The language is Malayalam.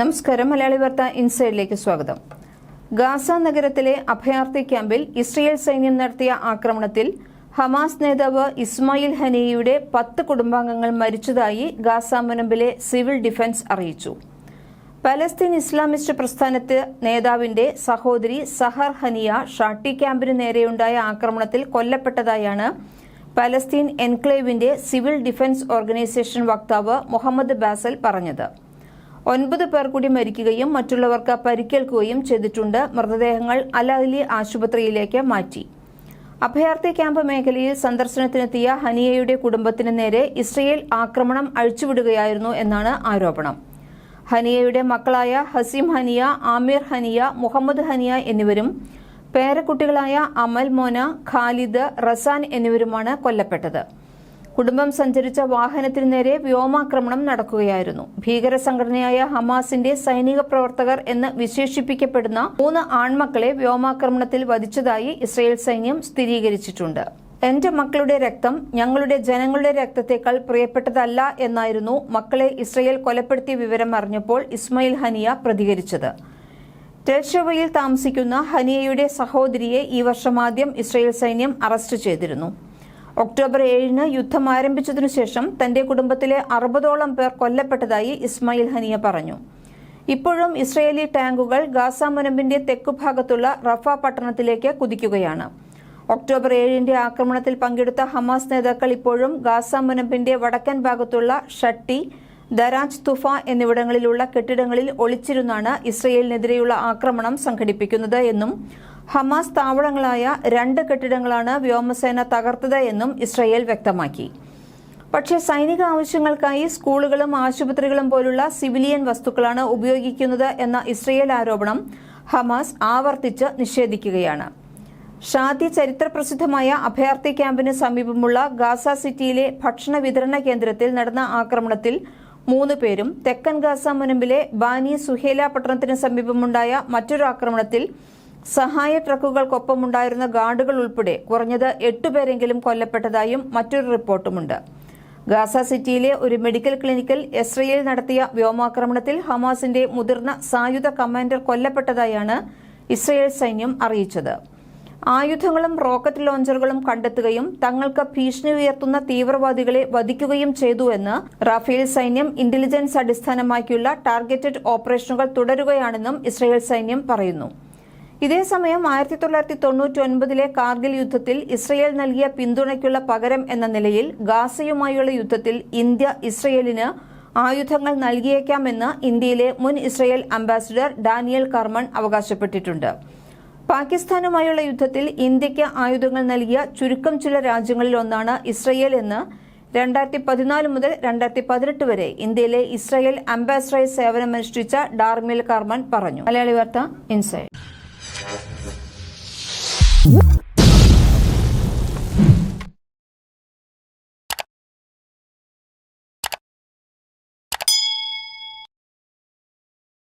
നമസ്കാരം. മലയാളി വാർത്ത ഇൻസൈഡിലേക്ക് സ്വാഗതം. ഗാസ നഗരത്തിലെ അഭയാർത്ഥി ക്യാമ്പിൽ ഇസ്രയേൽ സൈന്യം നടത്തിയ ആക്രമണത്തിൽ ഹമാസ് നേതാവ് ഇസ്മായിൽ ഹനിയുടെ പത്ത് കുടുംബാംഗങ്ങൾ മരിച്ചതായി ഗാസ മുനമ്പിലെ സിവിൽ ഡിഫൻസ് അറിയിച്ചു. പലസ്തീൻ ഇസ്ലാമിസ്റ്റ് പ്രസ്ഥാനത്തെ നേതാവിന്റെ സഹോദരി സഹർ ഹനിയ ഷാട്ടി ക്യാമ്പിന് നേരെയുണ്ടായ ആക്രമണത്തിൽ കൊല്ലപ്പെട്ടതായാണ് പലസ്തീൻ എൻക്ലേവിന്റെ സിവിൽ ഡിഫൻസ് ഓർഗനൈസേഷൻ വക്താവ് മുഹമ്മദ് ബാസൽ പറഞ്ഞത്. ഒൻപത് പേർ കൂടി മരിക്കുകയും മറ്റുള്ളവർക്ക് പരിക്കേൽക്കുകയും ചെയ്തിട്ടുണ്ട്. മൃതദേഹങ്ങൾ അലഹലി ആശുപത്രിയിലേക്ക് മാറ്റി. അഭയാർത്ഥി ക്യാമ്പ് മേഖലയിൽ സന്ദർശനത്തിനെത്തിയ ഹനിയയുടെ കുടുംബത്തിന് നേരെ ഇസ്രയേൽ ആക്രമണം അഴിച്ചുവിടുകയായിരുന്നു എന്നാണ് ആരോപണം. ഹനിയയുടെ മക്കളായ ഹസീം ഹനിയ ആമിർ ഹനിയ മുഹമ്മദ് ഹനിയ എന്നിവരും പേരക്കുട്ടികളായ അമൽ മോന ഖാലിദ് റസാൻ എന്നിവരുമാണ് കൊല്ലപ്പെട്ടത്. കുടുംബം സഞ്ചരിച്ച വാഹനത്തിന് നേരെ വ്യോമാക്രമണം നടക്കുകയായിരുന്നു. ഭീകര സംഘടനയായ ഹമാസിന്റെ സൈനിക പ്രവർത്തകർ എന്ന് വിശേഷിപ്പിക്കപ്പെടുന്ന മൂന്ന് ആൺമക്കളെ വ്യോമാക്രമണത്തിൽ വധിച്ചതായി ഇസ്രയേൽ സൈന്യം സ്ഥിരീകരിച്ചിട്ടുണ്ട്. എന്റെ മക്കളുടെ രക്തം ഞങ്ങളുടെ ജനങ്ങളുടെ രക്തത്തേക്കാൾ പ്രിയപ്പെട്ടതല്ല എന്നായിരുന്നു മക്കളെ ഇസ്രയേൽ കൊലപ്പെടുത്തിയ വിവരം അറിഞ്ഞപ്പോൾ ഇസ്മയിൽ ഹനിയ പ്രതികരിച്ചത്. ടെൽഷവയിൽ താമസിക്കുന്ന ഹനിയയുടെ സഹോദരിയെ ഈ വർഷം ആദ്യം ഇസ്രയേൽ സൈന്യം അറസ്റ്റ് ചെയ്തിരുന്നു. ഒക്ടോബർ ഏഴിന് യുദ്ധം ആരംഭിച്ചതിനു ശേഷം തന്റെ കുടുംബത്തിലെ അറുപതോളം പേർ കൊല്ലപ്പെട്ടതായി ഇസ്മായിൽ ഹനിയ പറഞ്ഞു. ഇപ്പോഴും ഇസ്രയേലി ടാങ്കുകൾ ഗാസ മുനമ്പിന്റെ തെക്കുഭാഗത്തുള്ള റഫ പട്ടണത്തിലേക്ക് കുതിക്കുകയാണ്. ഒക്ടോബർ ഏഴിന്റെ ആക്രമണത്തിൽ പങ്കെടുത്ത ഹമാസ് നേതാക്കൾ ഇപ്പോഴും ഗാസ മുനമ്പിന്റെ വടക്കൻ ഭാഗത്തുള്ള ഷട്ടി ദരാജ് തുഫ എന്നിവിടങ്ങളിലുള്ള കെട്ടിടങ്ങളിൽ ഒളിച്ചിരുന്നാണ് ഇസ്രയേലിനെതിരെയുള്ള ആക്രമണം സംഘടിപ്പിക്കുന്നത് എന്നും ഹമാസ് താവളങ്ങളായ രണ്ട് കെട്ടിടങ്ങളാണ് വ്യോമസേന തകർത്തത് എന്നും ഇസ്രയേൽ വ്യക്തമാക്കി. പക്ഷേ സൈനിക ആവശ്യങ്ങൾക്കായി സ്കൂളുകളും ആശുപത്രികളും പോലുള്ള സിവിലിയൻ വസ്തുക്കളാണ് ഉപയോഗിക്കുന്നത് എന്ന ഇസ്രയേൽ ആരോപണം ഹമാസ് ആവർത്തിച്ച് നിഷേധിക്കുകയാണ്. ഷാദി ചരിത്രപ്രസിദ്ധമായ അഭയാർത്ഥി ക്യാമ്പിന് സമീപമുള്ള ഗാസ സിറ്റിയിലെ ഭക്ഷണ വിതരണ കേന്ദ്രത്തിൽ നടന്ന ആക്രമണത്തിൽ മൂന്ന് പേരും തെക്കൻ ഗാസ മുനമ്പിലെ ബാനി സുഹേല പട്ടണത്തിന് സമീപമുണ്ടായ മറ്റൊരു ആക്രമണത്തിൽ സഹായ ട്രക്കുകൾക്കൊപ്പമുണ്ടായിരുന്ന ഗാർഡുകൾ ഉൾപ്പെടെ കുറഞ്ഞത് എട്ടുപേരെങ്കിലും കൊല്ലപ്പെട്ടതായും മറ്റൊരു റിപ്പോർട്ടുമുണ്ട്. ഗാസ സിറ്റിയിലെ ഒരു മെഡിക്കൽ ക്ലിനിക്കിൽ ഇസ്രയേൽ നടത്തിയ വ്യോമാക്രമണത്തിൽ ഹമാസിന്റെ മുതിർന്ന സായുധ കമാൻഡർ കൊല്ലപ്പെട്ടതായാണ് ഇസ്രയേൽ സൈന്യം അറിയിച്ചത്. ആയുധങ്ങളും റോക്കറ്റ് ലോഞ്ചറുകളും കണ്ടെത്തുകയും തങ്ങൾക്ക് ഭീഷണി ഉയർത്തുന്ന തീവ്രവാദികളെ വധിക്കുകയും ചെയ്തുവെന്ന് റാഫേൽ സൈന്യം ഇന്റലിജൻസ് അടിസ്ഥാനമാക്കിയുള്ള ടാർഗറ്റഡ് ഓപ്പറേഷനുകൾ തുടരുകയാണെന്നും ഇസ്രയേൽ സൈന്യം പറയുന്നു. ഇതേസമയം ആയിരത്തി തൊള്ളായിരത്തി തൊണ്ണൂറ്റി ഒൻപതിലെ കാർഗിൽ യുദ്ധത്തിൽ ഇസ്രയേൽ നൽകിയ പിന്തുണയ്ക്കുള്ള പകരം എന്ന നിലയിൽ ഗാസയുമായുള്ള യുദ്ധത്തിൽ ഇന്ത്യ ഇസ്രയേലിന് ആയുധങ്ങൾ നൽകിയേക്കാമെന്ന് ഇന്ത്യയിലെ മുൻ ഇസ്രയേൽ അംബാസിഡർ ഡാനിയൽ കർമൺ അവകാശപ്പെട്ടിട്ടുണ്ട്. പാകിസ്ഥാനുമായുള്ള യുദ്ധത്തിൽ ഇന്ത്യയ്ക്ക് ആയുധങ്ങൾ നൽകിയ ചുരുക്കം ചില രാജ്യങ്ങളിൽ ഒന്നാണ് ഇസ്രയേൽ എന്ന് രണ്ടായിരത്തി പതിനാല് മുതൽ രണ്ടായിരത്തി പതിനെട്ട് വരെ ഇന്ത്യയിലെ ഇസ്രയേൽ അംബാസിഡറായി സേവനമനുഷ്ഠിച്ച ഡാർമിൽ കർമൻ പറഞ്ഞു. മലയാളി വാർത്ത ഇൻസൈഡ്. Woo!